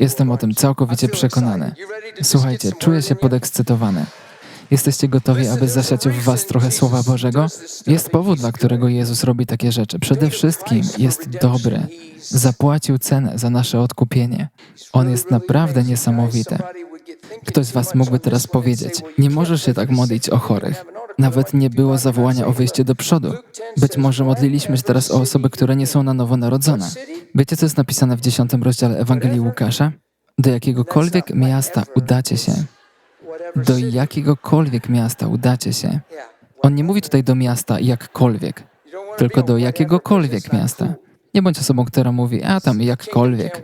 Jestem o tym całkowicie przekonany. Słuchajcie, czuję się podekscytowany. Jesteście gotowi, aby zasiać w Was trochę Słowa Bożego? Jest powód, dla którego Jezus robi takie rzeczy. Przede wszystkim jest dobry. Zapłacił cenę za nasze odkupienie. On jest naprawdę niesamowity. Ktoś z Was mógłby teraz powiedzieć: Nie możesz się tak modlić o chorych. Nawet nie było zawołania o wyjście do przodu. Być może modliliśmy się teraz o osoby, które nie są na nowo narodzone. Wiecie, co jest napisane w dziesiątym rozdziale Ewangelii Łukasza? Do jakiegokolwiek miasta udacie się. Do jakiegokolwiek miasta udacie się. On nie mówi tutaj do miasta jakkolwiek, tylko do jakiegokolwiek miasta. Nie bądź osobą, która mówi, a tam jakkolwiek.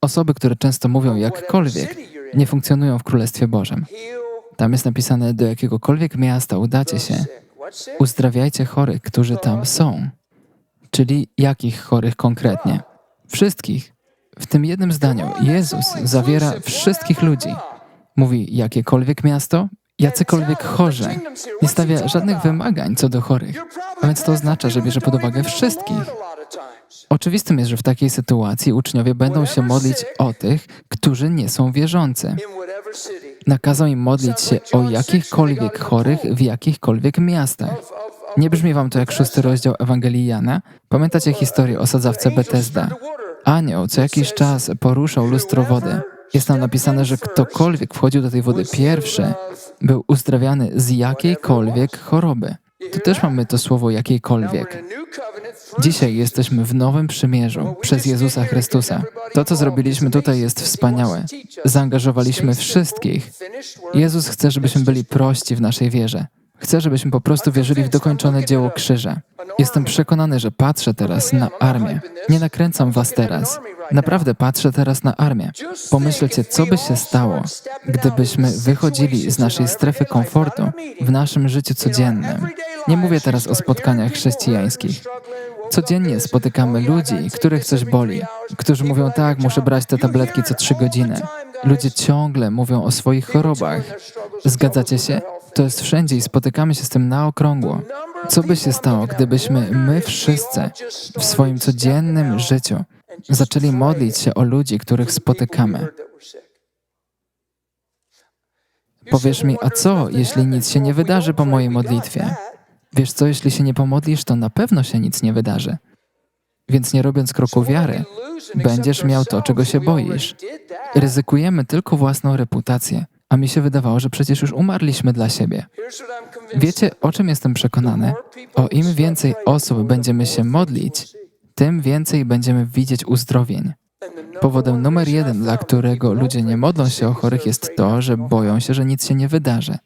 Osoby, które często mówią jakkolwiek, nie funkcjonują w Królestwie Bożym. Tam jest napisane, do jakiegokolwiek miasta udacie się, uzdrawiajcie chorych, którzy tam są. Czyli jakich chorych konkretnie? Wszystkich. W tym jednym zdaniu Jezus zawiera wszystkich ludzi. Mówi jakiekolwiek miasto, jacykolwiek chorzy. Nie stawia żadnych wymagań co do chorych. A więc to oznacza, że bierze pod uwagę wszystkich. Oczywistym jest, że w takiej sytuacji uczniowie będą się modlić o tych, którzy nie są wierzący. Nakazał im modlić się o jakichkolwiek chorych w jakichkolwiek miastach. Nie brzmi wam to jak szósty rozdział Ewangelii Jana? Pamiętacie historię o sadzawce Betesda? Anioł co jakiś czas poruszał lustro wody. Jest tam napisane, że ktokolwiek wchodził do tej wody pierwszy, był uzdrawiany z jakiejkolwiek choroby. Tu też mamy to słowo jakiejkolwiek. Dzisiaj jesteśmy w nowym przymierzu przez Jezusa Chrystusa. To, co zrobiliśmy tutaj, jest wspaniałe. Zaangażowaliśmy wszystkich. Jezus chce, żebyśmy byli prości w naszej wierze. Chcę, żebyśmy po prostu wierzyli w dokończone dzieło krzyża. Jestem przekonany, że patrzę teraz na armię. Nie nakręcam was teraz. Naprawdę patrzę teraz na armię. Pomyślcie, co by się stało, gdybyśmy wychodzili z naszej strefy komfortu w naszym życiu codziennym. Nie mówię teraz o spotkaniach chrześcijańskich. Codziennie spotykamy ludzi, których coś boli, którzy mówią tak, muszę brać te tabletki co trzy godziny. Ludzie ciągle mówią o swoich chorobach. Zgadzacie się? To jest wszędzie i spotykamy się z tym na okrągło. Co by się stało, gdybyśmy my wszyscy w swoim codziennym życiu zaczęli modlić się o ludzi, których spotykamy? Powiesz mi, a co, jeśli nic się nie wydarzy po mojej modlitwie? Wiesz co, jeśli się nie pomodlisz, to na pewno się nic nie wydarzy. Więc nie robiąc kroku wiary, będziesz miał to, czego się boisz. Ryzykujemy tylko własną reputację, a mi się wydawało, że przecież już umarliśmy dla siebie. Wiecie, o czym jestem przekonany? O im więcej osób będziemy się modlić, tym więcej będziemy widzieć uzdrowień. Powodem numer jeden, dla którego ludzie nie modlą się o chorych, jest to, że boją się, że nic się nie wydarzy.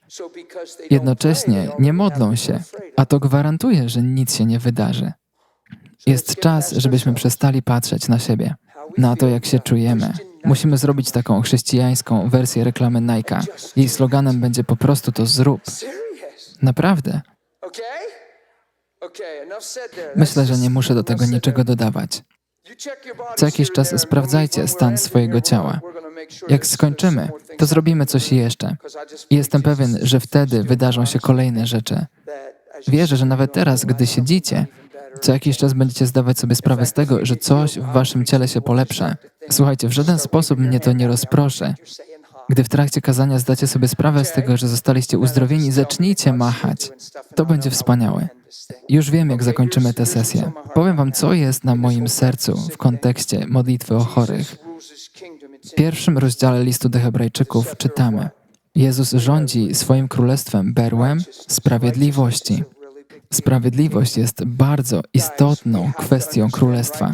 Jednocześnie nie modlą się, a to gwarantuje, że nic się nie wydarzy. Jest czas, żebyśmy przestali patrzeć na siebie, na to, jak się czujemy. Musimy zrobić taką chrześcijańską wersję reklamy Nike. Jej sloganem będzie po prostu to zrób. Naprawdę. Myślę, że nie muszę do tego niczego dodawać. Co jakiś czas sprawdzajcie stan swojego ciała. Jak skończymy, to zrobimy coś jeszcze. I jestem pewien, że wtedy wydarzą się kolejne rzeczy. Wierzę, że nawet teraz, gdy siedzicie, co jakiś czas będziecie zdawać sobie sprawę z tego, że coś w waszym ciele się polepsza. Słuchajcie, w żaden sposób mnie to nie rozproszy. Gdy w trakcie kazania zdacie sobie sprawę z tego, że zostaliście uzdrowieni, zacznijcie machać. To będzie wspaniałe. Już wiem, jak zakończymy tę sesję. Powiem Wam, co jest na moim sercu w kontekście modlitwy o chorych. W pierwszym rozdziale listu do Hebrajczyków czytamy: Jezus rządzi swoim królestwem berłem sprawiedliwości. Sprawiedliwość jest bardzo istotną kwestią królestwa.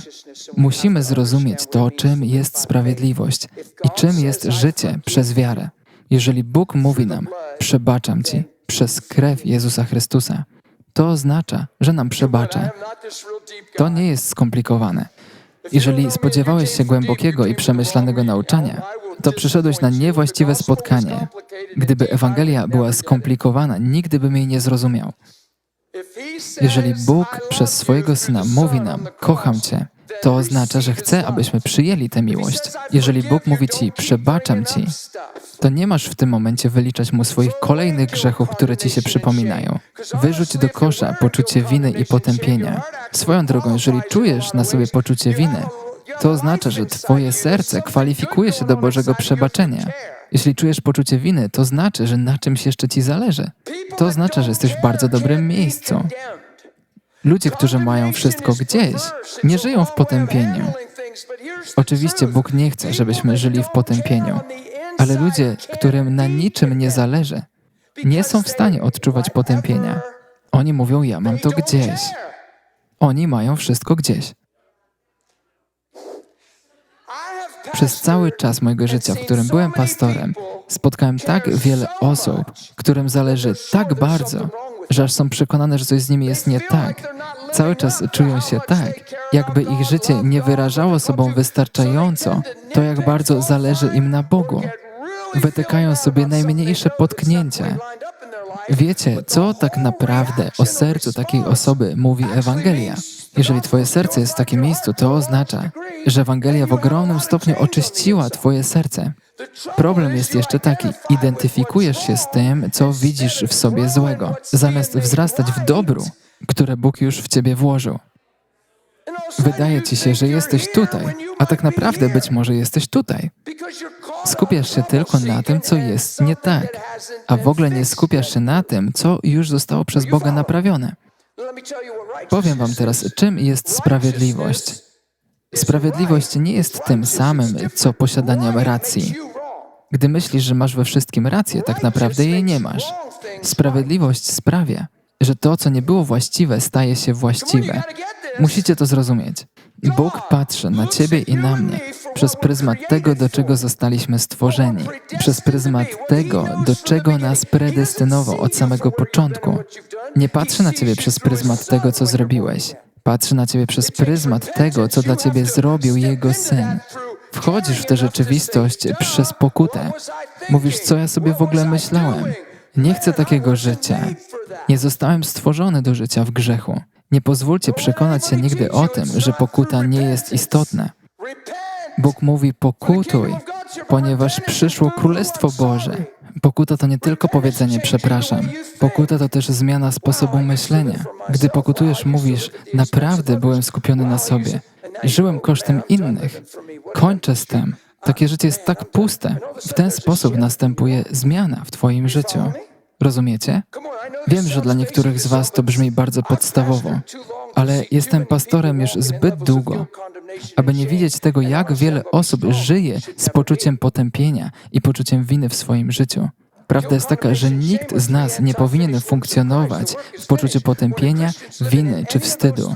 Musimy zrozumieć to, czym jest sprawiedliwość i czym jest życie przez wiarę. Jeżeli Bóg mówi nam, przebaczam Ci przez krew Jezusa Chrystusa, to oznacza, że nam przebacza. To nie jest skomplikowane. Jeżeli spodziewałeś się głębokiego i przemyślanego nauczania, to przyszedłeś na niewłaściwe spotkanie. Gdyby Ewangelia była skomplikowana, nigdy bym jej nie zrozumiał. Jeżeli Bóg przez swojego Syna mówi nam, kocham Cię, to oznacza, że chce, abyśmy przyjęli tę miłość. Jeżeli Bóg mówi Ci, przebaczam Ci, to nie masz w tym momencie wyliczać Mu swoich kolejnych grzechów, które Ci się przypominają. Wyrzuć do kosza poczucie winy i potępienia. Swoją drogą, jeżeli czujesz na sobie poczucie winy, To oznacza, że Twoje serce kwalifikuje się do Bożego przebaczenia. Jeśli czujesz poczucie winy, to znaczy, że na czymś jeszcze Ci zależy. To oznacza, że jesteś w bardzo dobrym miejscu. Ludzie, którzy mają wszystko gdzieś, nie żyją w potępieniu. Oczywiście Bóg nie chce, żebyśmy żyli w potępieniu, ale ludzie, którym na niczym nie zależy, nie są w stanie odczuwać potępienia. Oni mówią: Ja mam to gdzieś. Oni mają wszystko gdzieś. Przez cały czas mojego życia, w którym byłem pastorem, spotkałem tak wiele osób, którym zależy tak bardzo, że aż są przekonane, że coś z nimi jest nie tak. Cały czas czują się tak, jakby ich życie nie wyrażało sobą wystarczająco, to jak bardzo zależy im na Bogu. Wytykają sobie najmniejsze potknięcie. Wiecie, co tak naprawdę o sercu takiej osoby mówi Ewangelia? Jeżeli Twoje serce jest w takim miejscu, to oznacza, że Ewangelia w ogromnym stopniu oczyściła Twoje serce. Problem jest jeszcze taki: identyfikujesz się z tym, co widzisz w sobie złego, zamiast wzrastać w dobru, które Bóg już w Ciebie włożył. Wydaje Ci się, że jesteś tutaj, a tak naprawdę być może jesteś tutaj. Skupiasz się tylko na tym, co jest nie tak, a w ogóle nie skupiasz się na tym, co już zostało przez Boga naprawione. Powiem Wam teraz, czym jest sprawiedliwość. Sprawiedliwość nie jest tym samym, co posiadaniem racji. Gdy myślisz, że masz we wszystkim rację, tak naprawdę jej nie masz. Sprawiedliwość sprawia, że to, co nie było właściwe, staje się właściwe. Musicie to zrozumieć. Bóg patrzy na Ciebie i na mnie przez pryzmat tego, do czego zostaliśmy stworzeni, przez pryzmat tego, do czego nas predestynował od samego początku. Nie patrzy na Ciebie przez pryzmat tego, co zrobiłeś. Patrzy na Ciebie przez pryzmat tego, co dla Ciebie zrobił Jego Syn. Wchodzisz w tę rzeczywistość przez pokutę. Mówisz, co ja sobie w ogóle myślałem. Nie chcę takiego życia. Nie zostałem stworzony do życia w grzechu. Nie pozwólcie przekonać się nigdy o tym, że pokuta nie jest istotna. Bóg mówi: pokutuj, ponieważ przyszło Królestwo Boże. Pokuta to nie tylko powiedzenie przepraszam. Pokuta to też zmiana sposobu myślenia. Gdy pokutujesz, mówisz: Naprawdę byłem skupiony na sobie. Żyłem kosztem innych. Kończę z tym. Takie życie jest tak puste. W ten sposób następuje zmiana w Twoim życiu. Rozumiecie? Wiem, że dla niektórych z Was to brzmi bardzo podstawowo, ale jestem pastorem już zbyt długo, aby nie widzieć tego, jak wiele osób żyje z poczuciem potępienia i poczuciem winy w swoim życiu. Prawda jest taka, że nikt z nas nie powinien funkcjonować w poczuciu potępienia, winy czy wstydu.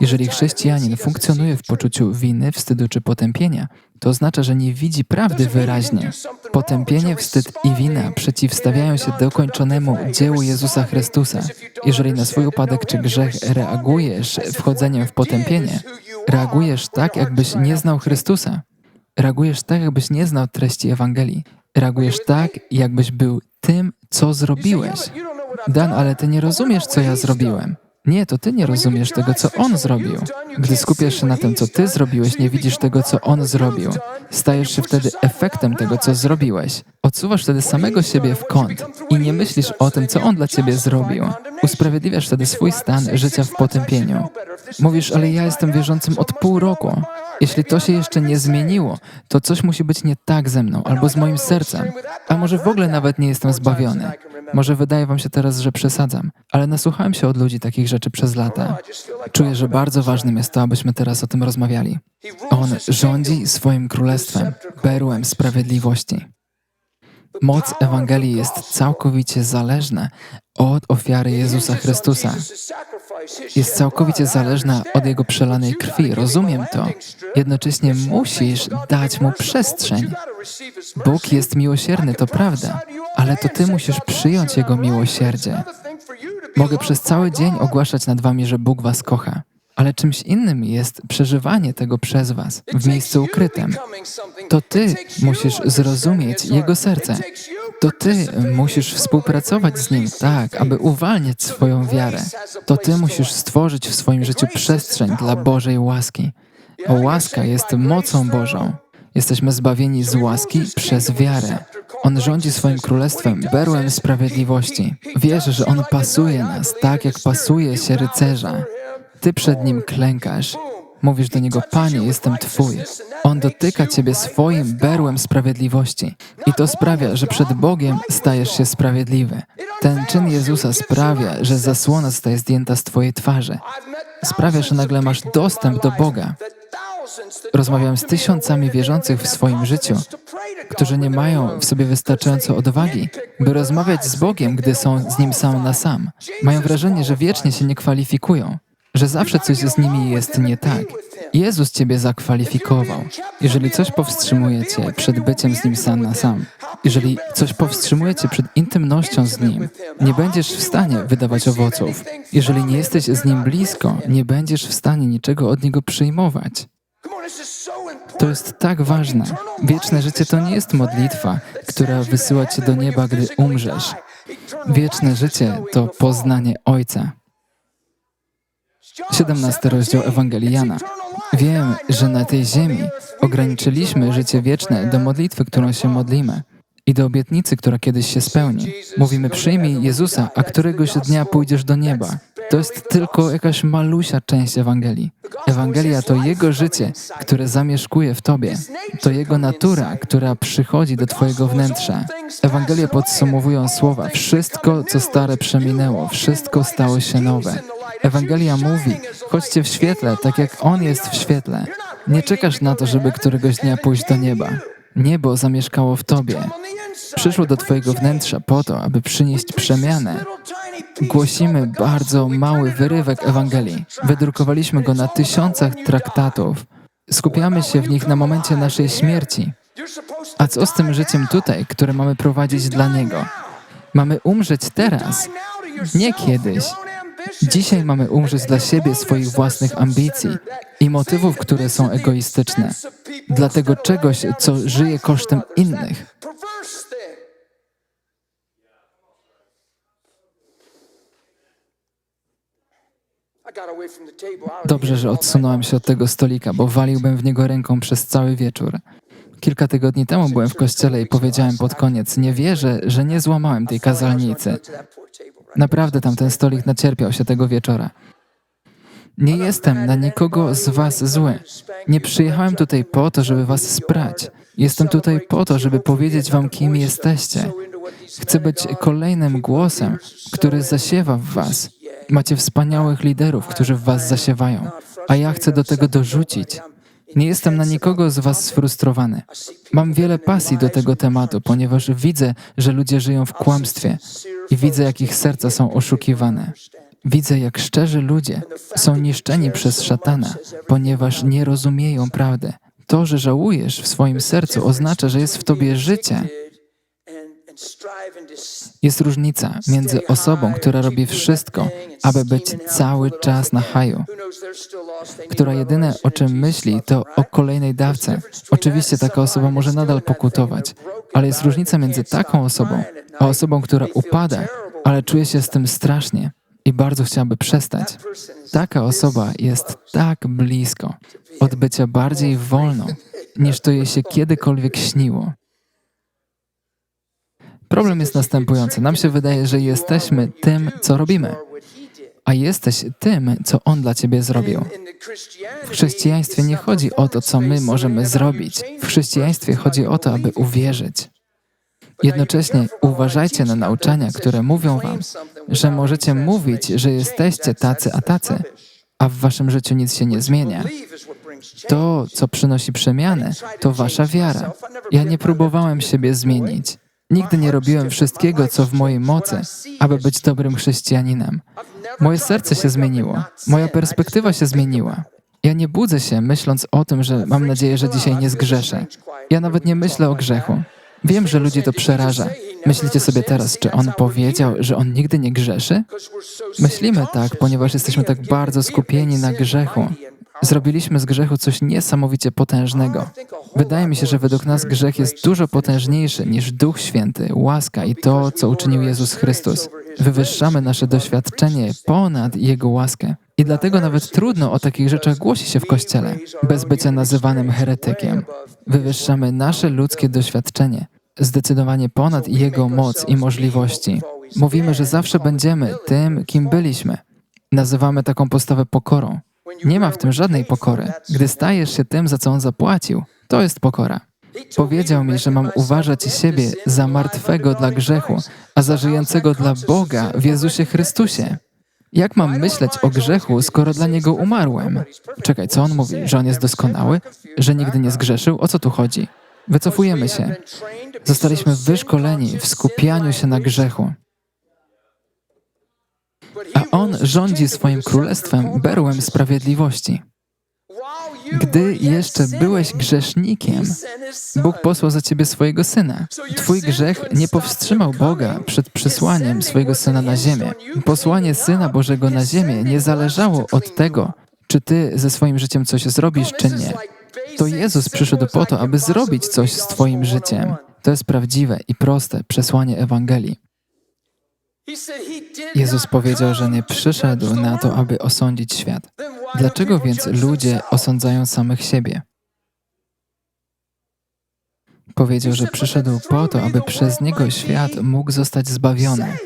Jeżeli chrześcijanin funkcjonuje w poczuciu winy, wstydu czy potępienia, to oznacza, że nie widzi prawdy wyraźnie. Potępienie, wstyd i wina przeciwstawiają się dokończonemu dziełu Jezusa Chrystusa. Jeżeli na swój upadek czy grzech reagujesz wchodzeniem w potępienie, reagujesz tak, jakbyś nie znał Chrystusa. Reagujesz tak, jakbyś nie znał treści Ewangelii. Reagujesz tak, jakbyś był tym, co zrobiłeś. Dan, ale ty nie rozumiesz, co ja zrobiłem. Nie, to ty nie rozumiesz tego, co on zrobił. Gdy skupiasz się na tym, co ty zrobiłeś, nie widzisz tego, co on zrobił. Stajesz się wtedy efektem tego, co zrobiłeś. Odsuwasz wtedy samego siebie w kąt i nie myślisz o tym, co on dla ciebie zrobił. Usprawiedliwiasz wtedy swój stan życia w potępieniu. Mówisz, ale ja jestem wierzącym od pół roku. Jeśli to się jeszcze nie zmieniło, to coś musi być nie tak ze mną albo z moim sercem. A może w ogóle nawet nie jestem zbawiony. Może wydaje wam się teraz, że przesadzam, ale nasłuchałem się od ludzi takich rzeczy przez lata. Czuję, że bardzo ważnym jest to, abyśmy teraz o tym rozmawiali. On rządzi swoim królestwem, berłem sprawiedliwości. Moc Ewangelii jest całkowicie zależna od ofiary Jezusa Chrystusa. Jest całkowicie zależna od Jego przelanej krwi. Rozumiem to. Jednocześnie musisz dać Mu przestrzeń. Bóg jest miłosierny, to prawda, ale to Ty musisz przyjąć Jego miłosierdzie. Mogę przez cały dzień ogłaszać nad Wami, że Bóg Was kocha ale czymś innym jest przeżywanie tego przez Was w miejscu ukrytym. To Ty musisz zrozumieć Jego serce. To Ty musisz współpracować z Nim tak, aby uwalniać swoją wiarę. To Ty musisz stworzyć w swoim życiu przestrzeń dla Bożej łaski. A łaska jest mocą Bożą. Jesteśmy zbawieni z łaski przez wiarę. On rządzi swoim królestwem berłem sprawiedliwości. Wierzę, że On pasuje nas tak, jak pasuje się rycerza. Ty przed nim klękasz. Mówisz do Niego, Panie, jestem Twój. On dotyka Ciebie swoim berłem sprawiedliwości. I to sprawia, że przed Bogiem stajesz się sprawiedliwy. Ten czyn Jezusa sprawia, że zasłona zostaje zdjęta z Twojej twarzy. Sprawia, że nagle masz dostęp do Boga. Rozmawiałem z tysiącami wierzących w swoim życiu, którzy nie mają w sobie wystarczająco odwagi, by rozmawiać z Bogiem, gdy są z Nim sam na sam. Mają wrażenie, że wiecznie się nie kwalifikują, że zawsze coś z nimi jest nie tak. Jezus Ciebie zakwalifikował. Jeżeli coś powstrzymuje Cię przed byciem z Nim sam na sam, jeżeli coś powstrzymuje Cię przed intymnością z Nim, nie będziesz w stanie wydawać owoców. Jeżeli nie jesteś z Nim blisko, nie będziesz w stanie niczego od Niego przyjmować. To jest tak ważne. Wieczne życie to nie jest modlitwa, która wysyła cię do nieba, gdy umrzesz. Wieczne życie to poznanie Ojca. 17 rozdział Ewangelii Jana. Wiem, że na tej ziemi ograniczyliśmy życie wieczne do modlitwy, którą się modlimy i do obietnicy, która kiedyś się spełni. Mówimy, przyjmij Jezusa, a któregoś dnia pójdziesz do nieba. To jest tylko jakaś malusia część Ewangelii. Ewangelia to Jego życie, które zamieszkuje w Tobie. To Jego natura, która przychodzi do Twojego wnętrza. Ewangelie podsumowują słowa: Wszystko, co stare przeminęło, wszystko stało się nowe. Ewangelia mówi: chodźcie w świetle, tak jak On jest w świetle. Nie czekasz na to, żeby któregoś dnia pójść do nieba. Niebo zamieszkało w Tobie. Przyszło do Twojego wnętrza po to, aby przynieść przemianę. Głosimy bardzo mały wyrywek Ewangelii. Wydrukowaliśmy go na tysiącach traktatów. Skupiamy się w nich na momencie naszej śmierci. A co z tym życiem tutaj, które mamy prowadzić dla Niego? Mamy umrzeć teraz, nie kiedyś. Dzisiaj mamy umrzeć dla siebie, swoich własnych ambicji i motywów, które są egoistyczne, dla tego czegoś, co żyje kosztem innych. Dobrze, że odsunąłem się od tego stolika, bo waliłbym w niego ręką przez cały wieczór. Kilka tygodni temu byłem w kościele i powiedziałem pod koniec: Nie wierzę, że nie złamałem tej kazalnicy. Naprawdę tamten stolik nacierpiał się tego wieczora. Nie jestem na nikogo z Was zły. Nie przyjechałem tutaj po to, żeby Was sprać. Jestem tutaj po to, żeby powiedzieć Wam, kim jesteście. Chcę być kolejnym głosem, który zasiewa w Was. Macie wspaniałych liderów, którzy w Was zasiewają, a ja chcę do tego dorzucić. Nie jestem na nikogo z Was sfrustrowany. Mam wiele pasji do tego tematu, ponieważ widzę, że ludzie żyją w kłamstwie i widzę, jak ich serca są oszukiwane. Widzę, jak szczerzy ludzie są niszczeni przez szatana, ponieważ nie rozumieją prawdy. To, że żałujesz w swoim sercu, oznacza, że jest w tobie życie. Jest różnica między osobą, która robi wszystko, aby być cały czas na haju, która jedyne o czym myśli, to o kolejnej dawce. Oczywiście taka osoba może nadal pokutować, ale jest różnica między taką osobą, a osobą, która upada, ale czuje się z tym strasznie i bardzo chciałaby przestać. Taka osoba jest tak blisko od bycia bardziej wolną, niż to jej się kiedykolwiek śniło. Problem jest następujący. Nam się wydaje, że jesteśmy tym, co robimy, a jesteś tym, co On dla ciebie zrobił. W chrześcijaństwie nie chodzi o to, co my możemy zrobić. W chrześcijaństwie chodzi o to, aby uwierzyć. Jednocześnie uważajcie na nauczania, które mówią wam, że możecie mówić, że jesteście tacy a tacy, a w waszym życiu nic się nie zmienia. To, co przynosi przemianę, to wasza wiara. Ja nie próbowałem siebie zmienić. Nigdy nie robiłem wszystkiego, co w mojej mocy, aby być dobrym chrześcijaninem. Moje serce się zmieniło, moja perspektywa się zmieniła. Ja nie budzę się myśląc o tym, że mam nadzieję, że dzisiaj nie zgrzeszę. Ja nawet nie myślę o grzechu. Wiem, że ludzi to przeraża. Myślicie sobie teraz, czy on powiedział, że on nigdy nie grzeszy? Myślimy tak, ponieważ jesteśmy tak bardzo skupieni na grzechu. Zrobiliśmy z grzechu coś niesamowicie potężnego. Wydaje mi się, że według nas grzech jest dużo potężniejszy niż Duch Święty, łaska i to, co uczynił Jezus Chrystus. Wywyższamy nasze doświadczenie ponad Jego łaskę. I dlatego nawet trudno o takich rzeczach głosi się w Kościele, bez bycia nazywanym heretykiem. Wywyższamy nasze ludzkie doświadczenie, zdecydowanie ponad Jego moc i możliwości. Mówimy, że zawsze będziemy tym, kim byliśmy. Nazywamy taką postawę pokorą. Nie ma w tym żadnej pokory. Gdy stajesz się tym, za co On zapłacił, to jest pokora. Powiedział mi, że mam uważać siebie za martwego dla grzechu, a za żyjącego dla Boga w Jezusie Chrystusie. Jak mam myśleć o grzechu, skoro dla niego umarłem? Czekaj, co on mówi? Że on jest doskonały? Że nigdy nie zgrzeszył? O co tu chodzi? Wycofujemy się. Zostaliśmy wyszkoleni w skupianiu się na grzechu. A on rządzi swoim królestwem berłem sprawiedliwości. Gdy jeszcze byłeś grzesznikiem, Bóg posłał za ciebie swojego syna. Twój grzech nie powstrzymał Boga przed przysłaniem swojego syna na ziemię. Posłanie syna Bożego na ziemię nie zależało od tego, czy ty ze swoim życiem coś zrobisz, czy nie. To Jezus przyszedł po to, aby zrobić coś z Twoim życiem. To jest prawdziwe i proste przesłanie Ewangelii. Jezus powiedział, że nie przyszedł na to, aby osądzić świat. Dlaczego więc ludzie osądzają samych siebie? Powiedział, że przyszedł po to, aby przez niego świat mógł zostać zbawiony.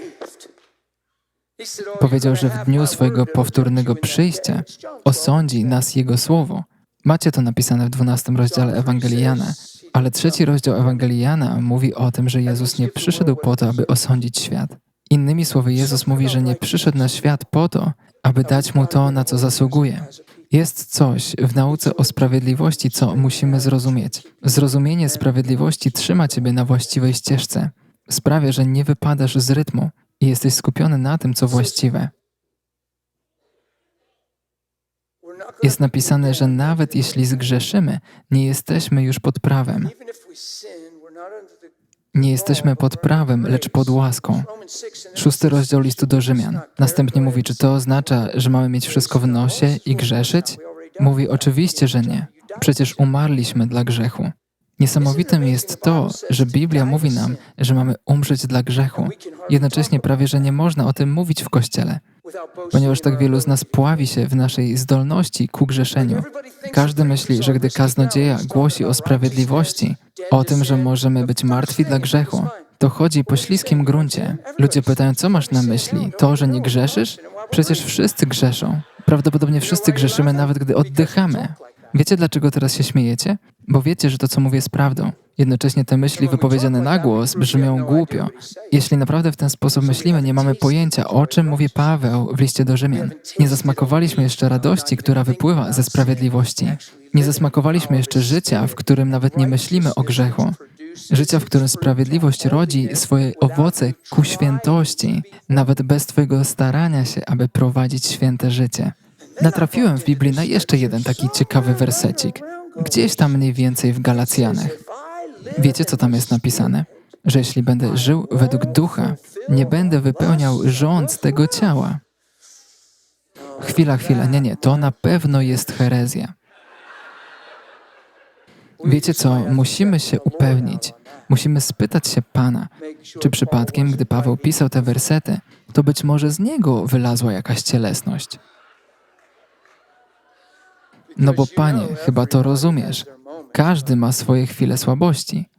Powiedział, że w dniu swojego powtórnego przyjścia osądzi nas Jego Słowo. Macie to napisane w 12 rozdziale Ewangelii Jana, ale trzeci rozdział Ewangelii Jana mówi o tym, że Jezus nie przyszedł po to, aby osądzić świat. Innymi słowy, Jezus mówi, że nie przyszedł na świat po to, aby dać mu to, na co zasługuje. Jest coś w nauce o sprawiedliwości, co musimy zrozumieć. Zrozumienie sprawiedliwości trzyma ciebie na właściwej ścieżce. Sprawia, że nie wypadasz z rytmu i jesteś skupiony na tym, co właściwe. Jest napisane, że nawet jeśli zgrzeszymy, nie jesteśmy już pod prawem. Nie jesteśmy pod prawem, lecz pod łaską. Szósty rozdział listu do Rzymian. Następnie mówi, czy to oznacza, że mamy mieć wszystko w nosie i grzeszyć? Mówi oczywiście, że nie. Przecież umarliśmy dla grzechu. Niesamowitym jest to, że Biblia mówi nam, że mamy umrzeć dla grzechu. Jednocześnie prawie, że nie można o tym mówić w Kościele, ponieważ tak wielu z nas pławi się w naszej zdolności ku grzeszeniu. Każdy myśli, że gdy kaznodzieja głosi o sprawiedliwości, o tym, że możemy być martwi dla grzechu, to chodzi po śliskim gruncie. Ludzie pytają, co masz na myśli? To, że nie grzeszysz? Przecież wszyscy grzeszą. Prawdopodobnie wszyscy grzeszymy, nawet gdy oddychamy. Wiecie, dlaczego teraz się śmiejecie? Bo wiecie, że to, co mówię, jest prawdą. Jednocześnie te myśli wypowiedziane na głos brzmią głupio. Jeśli naprawdę w ten sposób myślimy, nie mamy pojęcia, o czym mówi Paweł w liście do Rzymian. Nie zasmakowaliśmy jeszcze radości, która wypływa ze sprawiedliwości. Nie zasmakowaliśmy jeszcze życia, w którym nawet nie myślimy o grzechu. Życia, w którym sprawiedliwość rodzi swoje owoce ku świętości, nawet bez Twojego starania się, aby prowadzić święte życie. Natrafiłem w Biblii na jeszcze jeden taki ciekawy wersecik. Gdzieś tam mniej więcej w Galacjanach. Wiecie, co tam jest napisane? Że jeśli będę żył według ducha, nie będę wypełniał rząd tego ciała. Chwila, chwila, nie, nie, to na pewno jest herezja. Wiecie co, musimy się upewnić, musimy spytać się Pana, czy przypadkiem, gdy Paweł pisał te wersety, to być może z niego wylazła jakaś cielesność. No bo Panie, chyba to rozumiesz. Każdy ma swoje chwile słabości.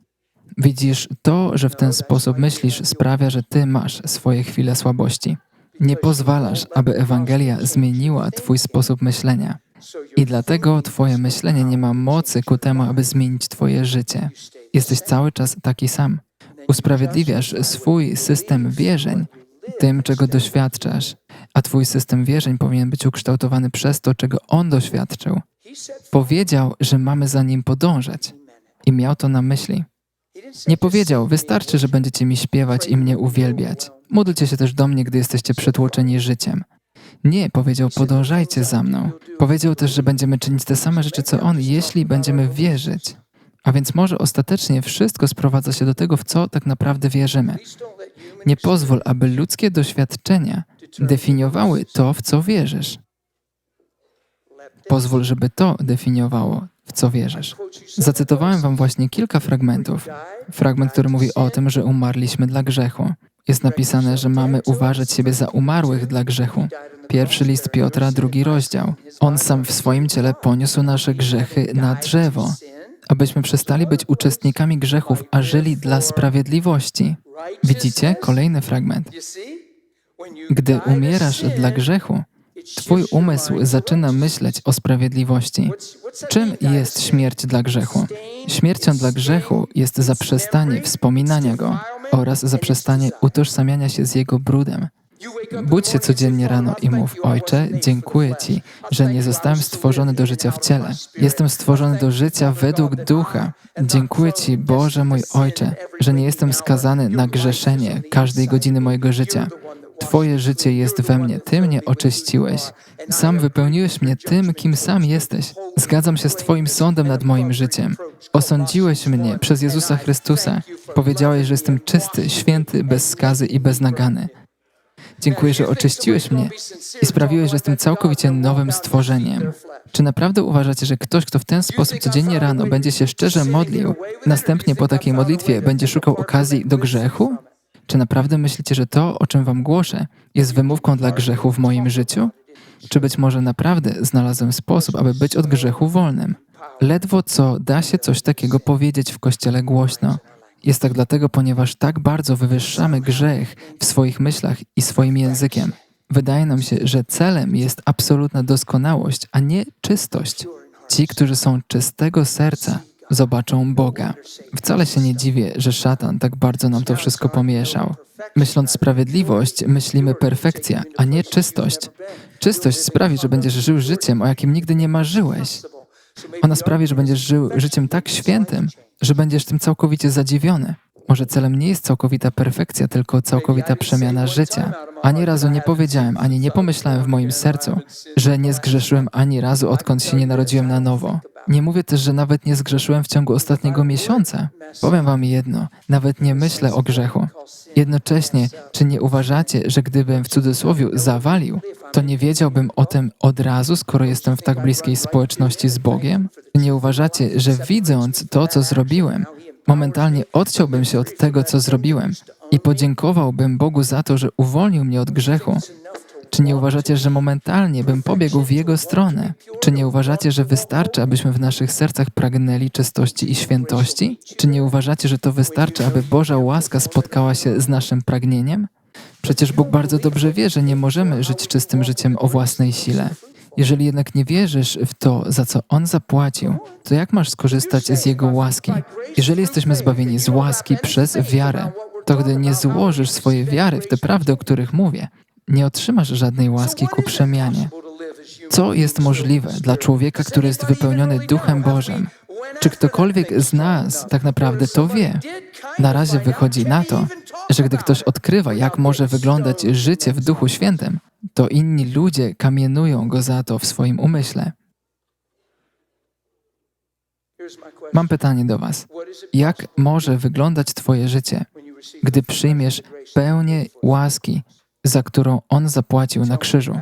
Widzisz, to, że w ten sposób myślisz, sprawia, że Ty masz swoje chwile słabości. Nie pozwalasz, aby Ewangelia zmieniła Twój sposób myślenia. I dlatego Twoje myślenie nie ma mocy ku temu, aby zmienić Twoje życie. Jesteś cały czas taki sam. Usprawiedliwiasz swój system wierzeń tym, czego doświadczasz, a Twój system wierzeń powinien być ukształtowany przez to, czego On doświadczył. Powiedział, że mamy za Nim podążać i miał to na myśli. Nie powiedział, wystarczy, że będziecie mi śpiewać i mnie uwielbiać. Módlcie się też do mnie, gdy jesteście przytłoczeni życiem. Nie, powiedział, podążajcie za mną. Powiedział też, że będziemy czynić te same rzeczy, co On, jeśli będziemy wierzyć. A więc może ostatecznie wszystko sprowadza się do tego, w co tak naprawdę wierzymy. Nie pozwól, aby ludzkie doświadczenia definiowały to, w co wierzysz. Pozwól, żeby to definiowało, w co wierzysz. Zacytowałem Wam właśnie kilka fragmentów. Fragment, który mówi o tym, że umarliśmy dla grzechu. Jest napisane, że mamy uważać siebie za umarłych dla grzechu. Pierwszy list Piotra, drugi rozdział. On sam w swoim ciele poniósł nasze grzechy na drzewo, abyśmy przestali być uczestnikami grzechów, a żyli dla sprawiedliwości. Widzicie? Kolejny fragment. Gdy umierasz dla grzechu, Twój umysł zaczyna myśleć o sprawiedliwości. Czym jest śmierć dla grzechu? Śmiercią dla grzechu jest zaprzestanie wspominania go oraz zaprzestanie utożsamiania się z jego brudem. Budź się codziennie rano i mów: Ojcze, dziękuję Ci, że nie zostałem stworzony do życia w ciele. Jestem stworzony do życia według ducha. Dziękuję Ci, Boże mój Ojcze, że nie jestem skazany na grzeszenie każdej godziny mojego życia. Twoje życie jest we mnie, Ty mnie oczyściłeś. Sam wypełniłeś mnie tym, kim sam jesteś. Zgadzam się z Twoim sądem nad moim życiem. Osądziłeś mnie przez Jezusa Chrystusa. Powiedziałeś, że jestem czysty, święty, bez skazy i beznagany. Dziękuję, że oczyściłeś mnie i sprawiłeś, że jestem całkowicie nowym stworzeniem. Czy naprawdę uważacie, że ktoś, kto w ten sposób codziennie rano będzie się szczerze modlił, następnie po takiej modlitwie będzie szukał okazji do grzechu? Czy naprawdę myślicie, że to, o czym Wam głoszę, jest wymówką dla grzechu w moim życiu? Czy być może naprawdę znalazłem sposób, aby być od grzechu wolnym? Ledwo co da się coś takiego powiedzieć w kościele głośno. Jest tak dlatego, ponieważ tak bardzo wywyższamy grzech w swoich myślach i swoim językiem. Wydaje nam się, że celem jest absolutna doskonałość, a nie czystość. Ci, którzy są czystego serca, zobaczą Boga. Wcale się nie dziwię, że szatan tak bardzo nam to wszystko pomieszał. Myśląc sprawiedliwość, myślimy perfekcja, a nie czystość. Czystość sprawi, że będziesz żył życiem, o jakim nigdy nie marzyłeś. Ona sprawi, że będziesz żył życiem tak świętym, że będziesz tym całkowicie zadziwiony. Może celem nie jest całkowita perfekcja, tylko całkowita przemiana życia. Ani razu nie powiedziałem, ani nie pomyślałem w moim sercu, że nie zgrzeszyłem ani razu, odkąd się nie narodziłem na nowo. Nie mówię też, że nawet nie zgrzeszyłem w ciągu ostatniego miesiąca. Powiem wam jedno, nawet nie myślę o grzechu. Jednocześnie, czy nie uważacie, że gdybym w cudzysłowie zawalił, to nie wiedziałbym o tym od razu, skoro jestem w tak bliskiej społeczności z Bogiem? Nie uważacie, że widząc to, co zrobiłem, momentalnie odciąłbym się od tego, co zrobiłem i podziękowałbym Bogu za to, że uwolnił mnie od grzechu? Czy nie uważacie, że momentalnie bym pobiegł w Jego stronę? Czy nie uważacie, że wystarczy, abyśmy w naszych sercach pragnęli czystości i świętości? Czy nie uważacie, że to wystarczy, aby Boża łaska spotkała się z naszym pragnieniem? Przecież Bóg bardzo dobrze wie, że nie możemy żyć czystym życiem o własnej sile. Jeżeli jednak nie wierzysz w to, za co On zapłacił, to jak masz skorzystać z Jego łaski? Jeżeli jesteśmy zbawieni z łaski przez wiarę, to gdy nie złożysz swojej wiary w te prawdy, o których mówię, nie otrzymasz żadnej łaski ku przemianie. Co jest możliwe dla człowieka, który jest wypełniony Duchem Bożym? Czy ktokolwiek z nas tak naprawdę to wie? Na razie wychodzi na to, że gdy ktoś odkrywa, jak może wyglądać życie w Duchu Świętym, to inni ludzie kamienują go za to w swoim umyśle. Mam pytanie do Was. Jak może wyglądać Twoje życie, gdy przyjmiesz pełnię łaski, za którą On zapłacił na krzyżu?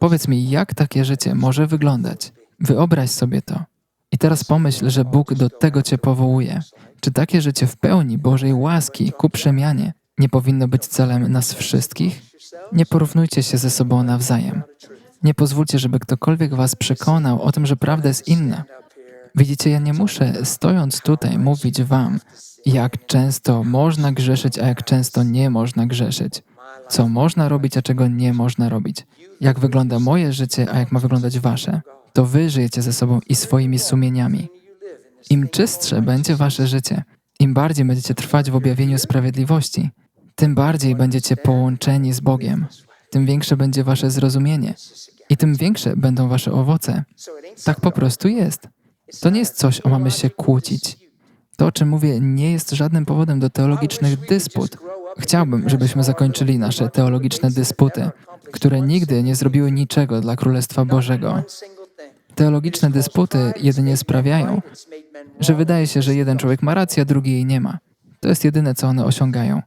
Powiedz mi, jak takie życie może wyglądać? Wyobraź sobie to. I teraz pomyśl, że Bóg do tego Cię powołuje. Czy takie życie w pełni Bożej łaski ku przemianie nie powinno być celem nas wszystkich? Nie porównujcie się ze sobą nawzajem. Nie pozwólcie, żeby ktokolwiek Was przekonał o tym, że prawda jest inna. Widzicie, ja nie muszę, stojąc tutaj, mówić Wam, jak często można grzeszyć, a jak często nie można grzeszyć. Co można robić, a czego nie można robić. Jak wygląda moje życie, a jak ma wyglądać Wasze. To Wy żyjecie ze sobą i swoimi sumieniami. Im czystsze będzie Wasze życie, im bardziej będziecie trwać w objawieniu sprawiedliwości, tym bardziej będziecie połączeni z Bogiem, tym większe będzie Wasze zrozumienie i tym większe będą Wasze owoce. Tak po prostu jest. To nie jest coś, o mamy się kłócić. To, o czym mówię, nie jest żadnym powodem do teologicznych dysput. Chciałbym, żebyśmy zakończyli nasze teologiczne dysputy, które nigdy nie zrobiły niczego dla Królestwa Bożego. Teologiczne dysputy jedynie sprawiają, że wydaje się, że jeden człowiek ma rację, a drugi jej nie ma. To jest jedyne, co one osiągają.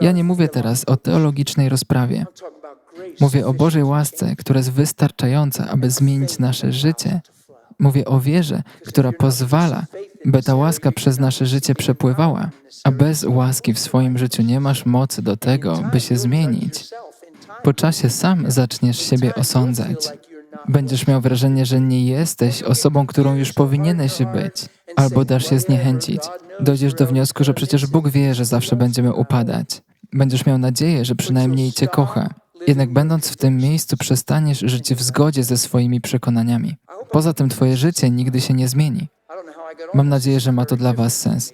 Ja nie mówię teraz o teologicznej rozprawie. Mówię o Bożej łasce, która jest wystarczająca, aby zmienić nasze życie. Mówię o wierze, która pozwala, by ta łaska przez nasze życie przepływała, a bez łaski w swoim życiu nie masz mocy do tego, by się zmienić. Po czasie sam zaczniesz siebie osądzać. Będziesz miał wrażenie, że nie jesteś osobą, którą już powinieneś być, albo dasz się zniechęcić. Dojdziesz do wniosku, że przecież Bóg wie, że zawsze będziemy upadać. Będziesz miał nadzieję, że przynajmniej Cię kocha. Jednak będąc w tym miejscu, przestaniesz żyć w zgodzie ze swoimi przekonaniami. Poza tym Twoje życie nigdy się nie zmieni. Mam nadzieję, że ma to dla Was sens.